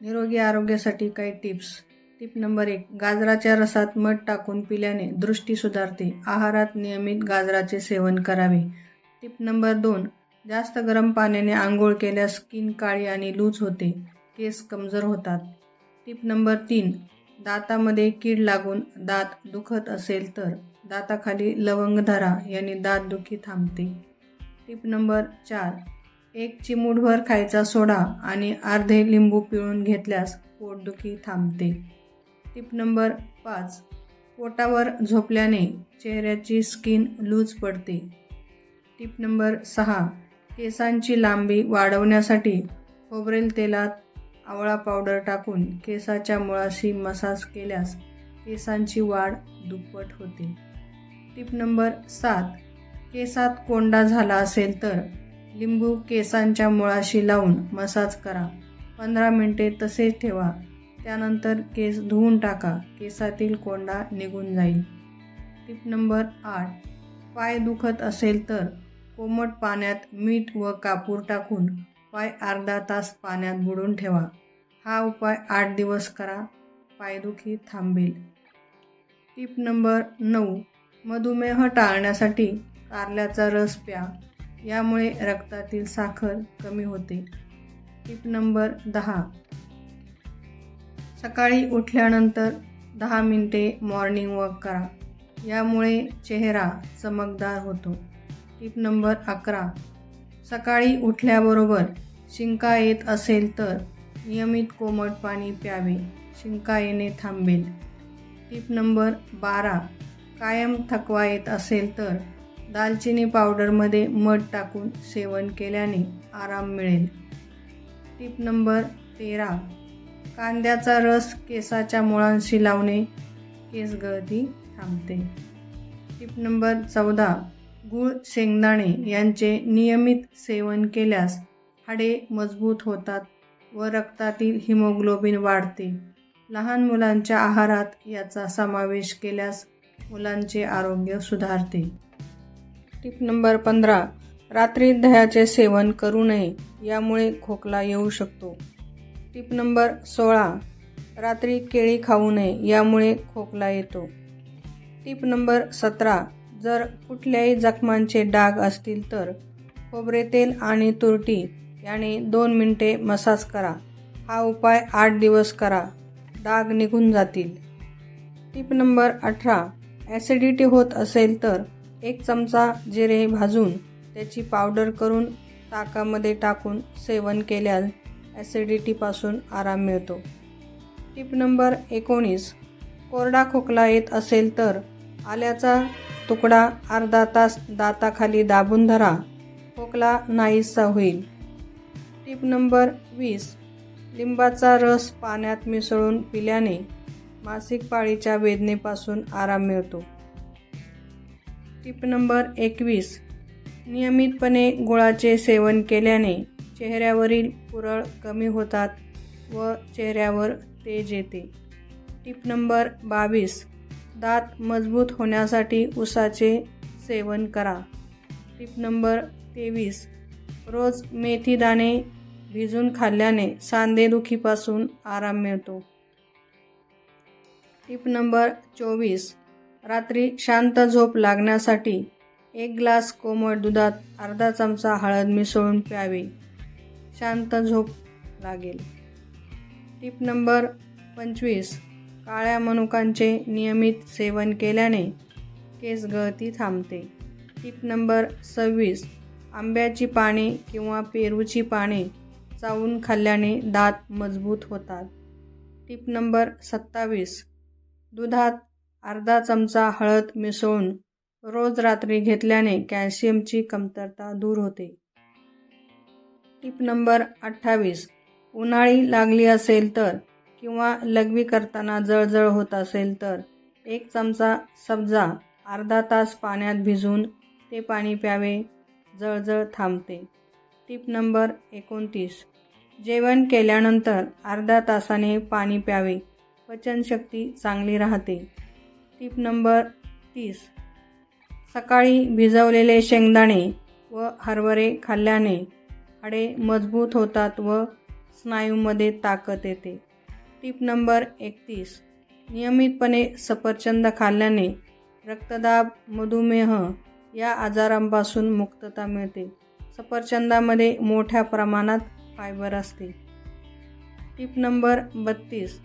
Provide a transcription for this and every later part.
निरोगी आरोग्यासाठी काही टिप्स. टिप नंबर एक गाजराच्या रसात मध टाकून पिल्याने दृष्टी सुधारते. आहारात नियमित गाजराचे सेवन करावे. टिप नंबर दोन जास्त गरम पाण्याने आंघोळ केल्यास स्किन काळी आणि लूज होते. केस कमजोर होतात. टिप नंबर तीन दातामध्ये कीड लागून दात दुखत असेल तर दाताखाली लवंग धरा याने दातदुखी थांबते. टिप नंबर चार एक चिमूटभर खायचा सोडा आणि अर्धे लिंबू पिळून घेतल्यास पोटदुखी थांबते. टिप नंबर पाच. पोटावर झोपल्याने चेहऱ्याची स्किन लूज पडते. टिप नंबर सहा. केसांची लांबी वाढवण्यासाठी खोबरेल तेलात आवळा पावडर टाकून केसाच्या मुळाशी मसाज केल्यास केसांची वाढ दुप्पट होते. टिप नंबर सात. केसात कोंडा झाला असेल तर लिंबू केसांच्या मुळाशी लावून मसाज करा. पंधरा मिनटे तसेच ठेवा. त्यानंतर केस धुवून टाका. केसातील कोंडा निघून जाईल. टिप नंबर आठ. पाय दुखत असेल तर कोमट पाण्यात मीठ व कापूर टाकून पाय अर्धा तास पाण्यात बुडून ठेवा. हा उपाय आठ दिवस करा. पायदुखी थांबेल. टिप नंबर नऊ. मधुमेह टाळण्यासाठी कारल्याचा रस प्या. यामुळे रक्तातील साखर कमी होते. टिप नंबर दहा. सकाळी उठल्यानंतर दहा मिनटे मॉर्निंग वॉक करा. यामुळे चेहरा चमकदार होतो. टिप नंबर अकरा. सकाळी उठल्याबरोबर शिंका येत असेल तर नियमित कोमट पाणी प्यावे. शिंका येणे थांबेल. टिप नंबर बारा. कायम थकवा येत असेल तर दालचिनी पावडरमध्ये मध टाकून सेवन केल्याने आराम मिळेल. टिप नंबर तेरा. कांद्याचा रस केसाच्या मुळांशी लावणे केस गळती थांबते. टिप नंबर चौदा. गूळ शेंगदाणे यांचे नियमित सेवन केल्यास हाडे मजबूत होतात व रक्तातील हिमोग्लोबिन वाढते. लहान मुलांच्या आहारात याचा समावेश केल्यास मुलांचे आरोग्य सुधारते. टिप नंबर पंधरा रात्री दह्याचे सेवन करू नये यामुळे खोकला येऊ शकतो. टिप नंबर सोळा रात्री केळी खाऊ नये यामुळे खोकला येतो. टिप नंबर सतरा जर कुठल्याही जखमांचे डाग असतील तर खोबरे तेल आणि तुरटी याने दोन मिनिटे मसाज करा. हा उपाय आठ दिवस करा. डाग निघून जातील. टिप नंबर अठरा ॲसिडिटी होत असेल तर एक चमचा जिरे भाजून त्याची पावडर करून ताकामध्ये टाकून सेवन केल्यास ॲसिडिटीपासून आराम मिळतो. टिप नंबर एकोणीस. कोरडा खोकला येत असेल तर आल्याचा तुकडा अर्धा तास दाताखाली दाबून धरा. खोकला नाहीसा होईल. टिप नंबर वीस. लिंबाचा रस पाण्यात मिसळून पिल्याने मासिक पाळीच्या वेदनेपासून आराम मिळतो. टिप नंबर एकवीस. नियमितपणे गुळाचे सेवन केल्याने चेहऱ्यावरील पुरळ कमी होतात व चेहऱ्यावर तेज येते. टिप नंबर बावीस. दात मजबूत होण्यासाठी उसाचे सेवन करा. टिप नंबर तेवीस. रोज मेथी दाणे भिजून खाल्ल्याने सांधेदुखीपासून आराम मिळतो. टिप नंबर चोवीस. रात्री शांत झोप लागण्यासाठी एक ग्लास कोमट दुधात अर्धा चमचा हळद मिसळून प्यावे. शांत झोप लागेल. टिप नंबर पंचवीस. काळ्या मनुकांचे नियमित सेवन केल्याने केस गळती थांबते. टिप नंबर सव्वीस. आंब्याची पाने किंवा पेरूची पाने चावून खाल्ल्याने दात मजबूत होतात. टिप नंबर सत्तावीस. दुधात अर्धा चमचा हळद मिसळून रोज रात्री घेतल्याने कॅल्शियमची कमतरता दूर होते. टिप नंबर अठ्ठावीस. उन्हाळी लागली असेल तर किंवा लघवी करताना जळजळ होत असेल तर एक चमचा सब्जा अर्धा तास पाण्यात भिजवून ते पाणी प्यावे जळजळ थांबते. टिप नंबर एकोणतीस. जेवण केल्यानंतर अर्धा तासाने पाणी प्यावे पचनशक्ती चांगली राहते. टिप नंबर तीस. सकाळी भिजवलेले शेंगदाणे व हरभरे खाल्ल्याने हाडे मजबूत होतात व स्नायूमध्ये ताकद येते. टिप नंबर एकतीस. नियमितपणे सफरचंद खाल्ल्याने रक्तदाब मधुमेह या आजारांपासून मुक्तता मिळते. सफरचंदामध्ये मोठ्या प्रमाणात फायबर असते. टिप नंबर बत्तीस.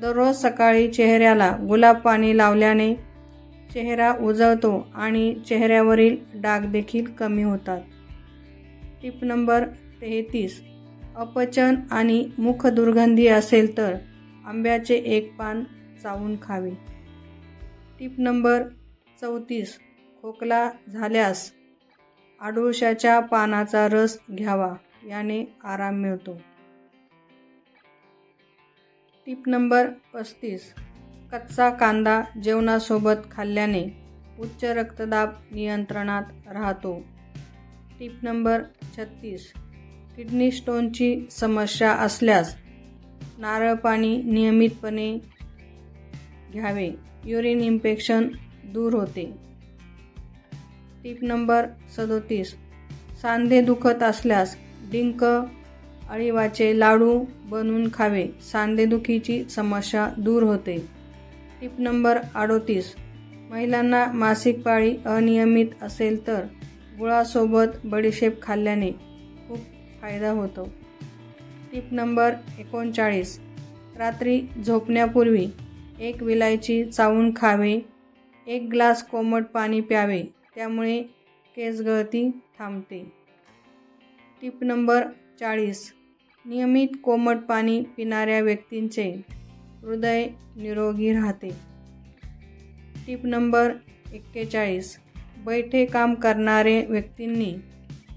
दररोज सकाळी चेहऱ्याला गुलाब पाणी लावल्याने चेहरा उजळतो आणि चेहऱ्यावरील डाग देखील कमी होतात. टिप नंबर तेहतीस. अपचन आणि मुख दुर्गंधी असेल तर आंब्याचे एक पान चावून खावे. टिप नंबर चौतीस. खोकला झाल्यास आडुळशाच्या पानाचा रस घ्यावा याने आराम मिळतो. टिप नंबर पस्तीस. कच्चा कांदा जेवणासोबत खाल्ल्याने उच्च रक्तदाब नियंत्रणात राहतो. टिप नंबर छत्तीस. किडनी स्टोनची समस्या असल्यास नारळ पाणी नियमितपणे घ्यावे. युरिन इन्फेक्शन दूर होते. टिप नंबर सदोतीस. सांधे दुखत असल्यास डिंक अळीवाचे लाडू बनवून खावे. सांधेदुखीची समस्या दूर होते. टिप नंबर अडोतीस. महिलांना मासिक पाळी अनियमित असेल तर गुळासोबत बडीशेप खाल्ल्याने खूप फायदा होतो. टिप नंबर एकोणचाळीस. रात्री झोपण्यापूर्वी एक विलायची चावून खावे. एक ग्लास कोमट पाणी प्यावे. त्यामुळे केसगळती थांबते. टिप नंबर चाळीस. नियमित कोमट पाणी पिणाऱ्या व्यक्तींचे हृदय निरोगी राहते. टिप नंबर एक्केचाळीस. बैठे काम करणारे व्यक्तींनी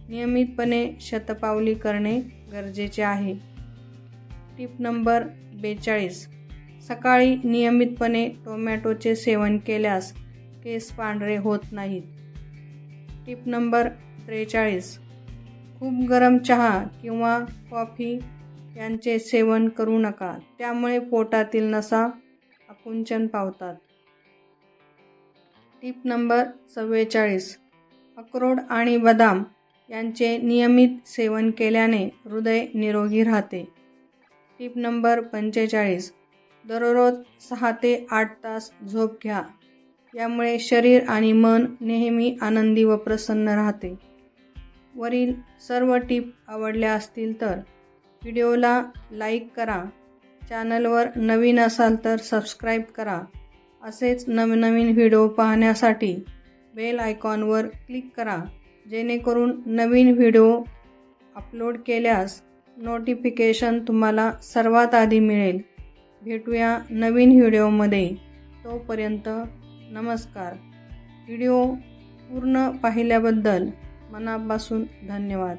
नियमितपणे शतपावली करणे गरजेचे आहे. टिप नंबर बेचाळीस. सकाळी नियमितपणे टोमॅटोचे सेवन केल्यास केस पांढरे होत नाहीत. टिप नंबर त्रेचाळीस. खूप गरम चहा किंवा कॉफी यांचे सेवन करू नका. त्यामुळे पोटातील नसा आकुंचन पावतात. टिप नंबर चव्वेचाळीस. अक्रोड आणि बदाम यांचे नियमित सेवन केल्याने हृदय निरोगी राहते. टिप नंबर पंचेचाळीस. दररोज सहा ते आठ तास झोप घ्या. यामुळे शरीर आणि मन नेहमी आनंदी व प्रसन्न राहते. वरील सर्व टिप आवडल्या असतील तर व्हिडिओला लाईक करा. चॅनलवर नवीन असाल तर सबस्क्राईब करा. असेच नवनवीन व्हिडिओ पाहण्यासाठी बेल आयकॉनवर क्लिक करा. जेणेकरून नवीन व्हिडिओ अपलोड केल्यास नोटिफिकेशन तुम्हाला सर्वात आधी मिळेल. भेटूया नवीन व्हिडिओमध्ये. तोपर्यंत नमस्कार. व्हिडिओ पूर्ण पाहिल्याबद्दल मनापासून धन्यवाद.